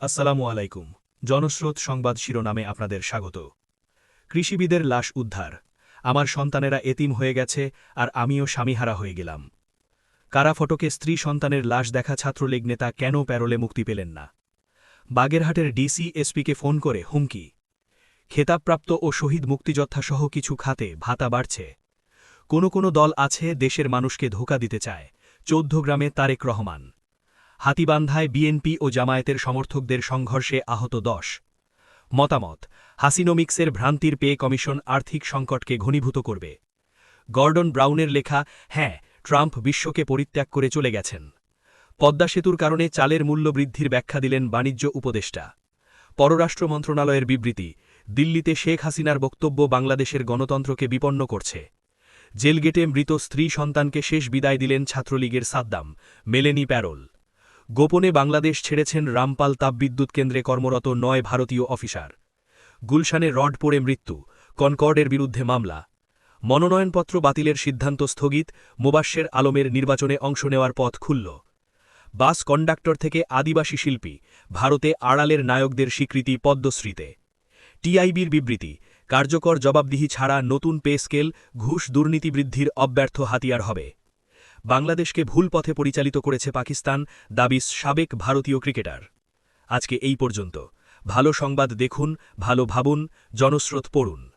আসসালামু আলাইকুম। জনস্রোত সংবাদ শিরোনামে আপনাদের স্বাগত। কৃষিবিদের লাশ উদ্ধার। আমার সন্তানেরা এতিম হয়ে গেছে আর আমিও স্বামীহারা হয়ে গেলাম। কারা ফটকে স্ত্রী সন্তানের লাশ দেখা ছাত্রলীগ নেতা কেন প্যারোলে মুক্তি পেলেন না? বাগেরহাটের ডিসি এসপিকে ফোন করে হুমকি। খেতাবপ্রাপ্ত ও শহীদ মুক্তিযোদ্ধাসহ কিছু খাতে ভাতা বাড়ছে। কোনো কোনো দল আছে দেশের মানুষকে ধোকা দিতে চায়। চৌদ্দ গ্রামে তারেক রহমান। হাতিবান্ধায় বিএনপি ও জামায়াতের সমর্থকদের সংঘর্ষে আহত দশ। মতামত, হাসিনোমিক্সের ভ্রান্তির পেয়ে কমিশন আর্থিক সংকটকে ঘনীভূত করবে। গর্ডন ব্রাউনের লেখা হ্যাঁ ট্রাম্প বিশ্বকে পরিত্যাগ করে চলে গেছেন। পদ্মা সেতুর কারণে চালের মূল্য বৃদ্ধির ব্যাখ্যা দিলেন বাণিজ্য উপদেষ্টা। পররাষ্ট্র মন্ত্রণালয়ের বিবৃতি, দিল্লিতে শেখ হাসিনার বক্তব্য বাংলাদেশের গণতন্ত্রকে বিপন্ন করছে। জেলগেটে মৃত স্ত্রী সন্তানকে শেষ বিদায় দিলেন ছাত্রলীগের সাদ্দাম, মেলেনি প্যারোল। গোপনে বাংলাদেশ ছেড়েছেন রামপাল তাপবিদ্যুৎ কেন্দ্রে কর্মরত নয় ভারতীয় অফিসার। গুলশানে রড পড়ে মৃত্যু, কনকর্ডের বিরুদ্ধে মামলা। মনোনয়নপত্র বাতিলের সিদ্ধান্ত স্থগিত মোবাশ্বের আলমের নির্বাচনে অংশ নেওয়ার পথ খুলল। বাস কন্ডাক্টর থেকে আদিবাসী শিল্পী, ভারতে আড়ালের নায়কদের স্বীকৃতি পদ্মশ্রীতে। টিআইবির বিবৃতি, কার্যকর জবাবদিহি ছাড়া নতুন পে স্কেল, ঘুষ দুর্নীতি বৃদ্ধির অব্যর্থ হাতিয়ার হবে। বাংলাদেশকে ভুল পথে পরিচালিত করেছে পাকিস্তান দাবিস সাবেক ভারতীয় ক্রিকেটার। আজকে এই পর্যন্ত। ভালো সংবাদ দেখুন, ভালো ভাবুন, জনস্রোত পড়ুন।